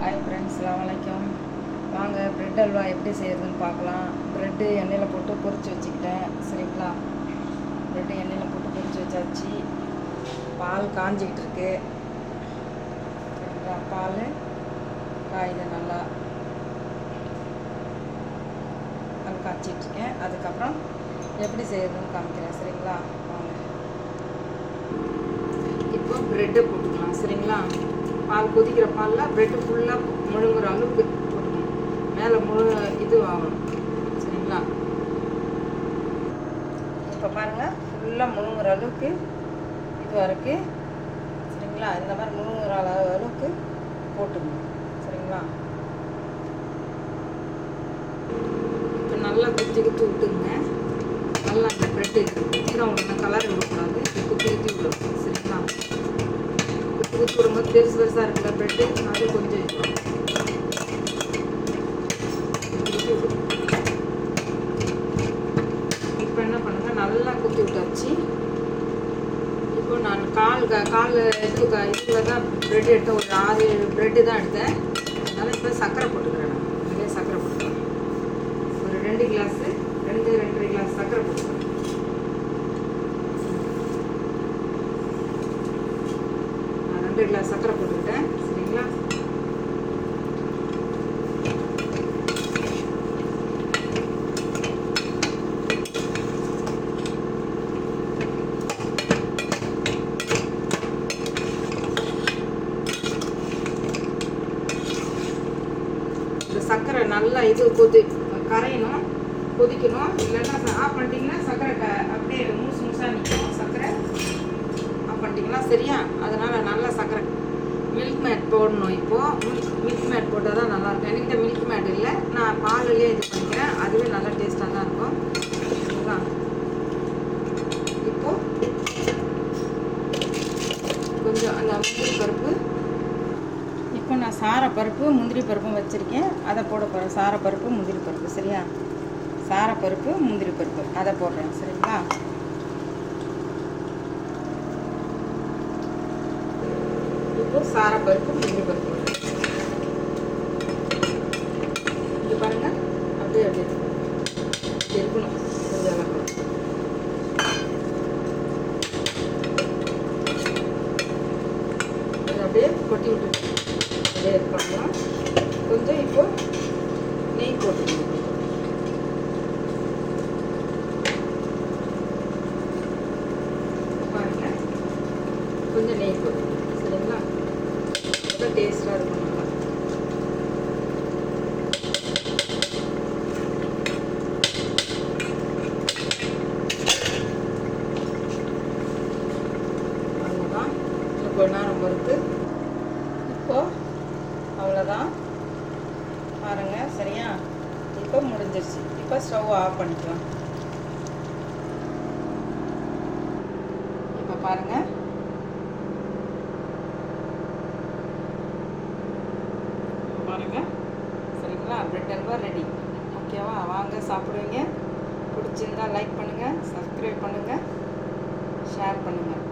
Hi ஃப்ரெண்ட்ஸ்லாம் வணக்கம் வாங்க ப்ரெட் அல்வா எப்படி செய்கிறதுன்னு பார்க்கலாம். ப்ரெட்டு எண்ணெயில் போட்டு பொறிச்சு வச்சுக்கிட்டேன். சரிங்களா? ப்ரெட்டு எண்ணெயில் போட்டு பொறிச்சு வச்சாச்சு. பால் காஞ்சிக்கிட்டு இருக்கு. சரிங்களா? பால் காயுது நல்லா அது காய்ச்சிட்ருக்கேன் அதுக்கப்புறம் எப்படி செய்கிறதுன்னு காமிக்கிறேன். சரிங்களா? வாங்க. இப்போ ப்ரெட்டை போட்டுக்கலாம். சரிங்களா? பால் கொதிக்கிற பாலில் பிரெட்டு ஃபுல்லாக முழுங்குற அளவுக்கு போட்டுக்கணும். மேலே முழு இது ஆகணும். சரிங்களா? இப்போ பாருங்கள் ஃபுல்லாக முழுங்குற அளவுக்கு இதுவாக இருக்குது சரிங்களா? இந்த மாதிரி முழுங்குற அளவுக்கு போட்டுக்கணும். சரிங்களா? இப்போ நல்லா குத்தி குத்தி விட்டுங்க நல்லா அந்த ப்ரெட்டு குத்திரம் ஒன்று கலர் விடக்கூடாது குத்தி குத்தி விடணும். சரிங்களா? ரொம்ப பெருசு பெருசாக இருக்குல்ல ப்ரெட்டு அது கொஞ்சம் இப்போ என்ன பண்ணுங்கள் நல்லா குத்தி விட்டாச்சு இப்போ நான் கால் க- கால் இது இதில் தான் ப்ரெட் எடுத்தேன். ஒரு ஆறு ஏழு ப்ரெட்டு தான் எடுத்தேன். அதனால் இப்போ சர்க்கரை போட்டுக்கிறேன் நான். நிறைய சர்க்கரை போட்டுக்கிறேன். ஒரு ரெண்டு கிளாஸ் ரெண்டு ரெண்டரை கிளாஸ் சர்க்கரை போட்டுக்கிறேன் நான் ரெண்டு கிளாஸ் சர்க்கரை போட்டுக்கிட்டேன். சரிங்களா? இந்த சர்க்கரை நல்லா இது கொதி கரையணும் கொதிக்கணும். இல்லைன்னா ஆஃப் பண்ணிட்டீங்கன்னா சர்க்கரை அப்படியே மூசு மூசாக நிற்கும் சர்க்கரை ஆஃப் பண்ணிட்டீங்கன்னா சரியா? அதனால் மேட் போடணும் இப்போது மில்க் மேட் போட்டால் தான் நல்லாயிருக்கும் என்கிட்ட மில்க் மேட் இல்லை. நான் பாலுலேயே இது பண்ணிக்கிறேன். அதுவே நல்லா டேஸ்ட்டாக தான் இருக்கும். சரிங்களா? கொஞ்சம் அந்த முந்திரி பருப்பு. இப்போ நான் சாரப்பருப்பு முந்திரி பருப்பும் வச்சுருக்கேன். அதை போட போகிறேன் சாரப்பருப்பு முந்திரி பருப்பு. சரியா? சாரப்பருப்பு முந்திரி பருப்பு. அதை போடுறேன். சரிங்களா? இப்போ சாரப்பருப்பு முந்திரி பருப்பு இது இங்க பாருங்க அப்படியே அப்படியே இருக்கணும் கொஞ்சம் அப்படியே கொட்டி விட்டுட்டு அப்படியே இது பண்ணலாம். கொஞ்சம் இப்போ நெய் போட்டுக்கணும். பாருங்க கொஞ்சம் நெய் போட்டுக்கணும். டேஸ்ட்டாக இருக்கும். நல்லா அவ்வளோதான் இன்னும் கொஞ்ச நேரம் பொறுத்து இப்போ அவ்வளோதான் பாருங்கள் சரியா? இப்போ முடிஞ்சிருச்சு. இப்போ ஸ்டவ் ஆஃப் பண்ணிக்கலாம். இப்போ பாருங்கள் இப்போ பாருங்க சரிங்களா அல்வா ரெடி ஓகேவா வாங்க சாப்பிடுவீங்க. பிடிச்சிருந்தா லைக் பண்ணுங்கள் சப்ஸ்கிரைப் பண்ணுங்கள் ஷேர் பண்ணுங்கள்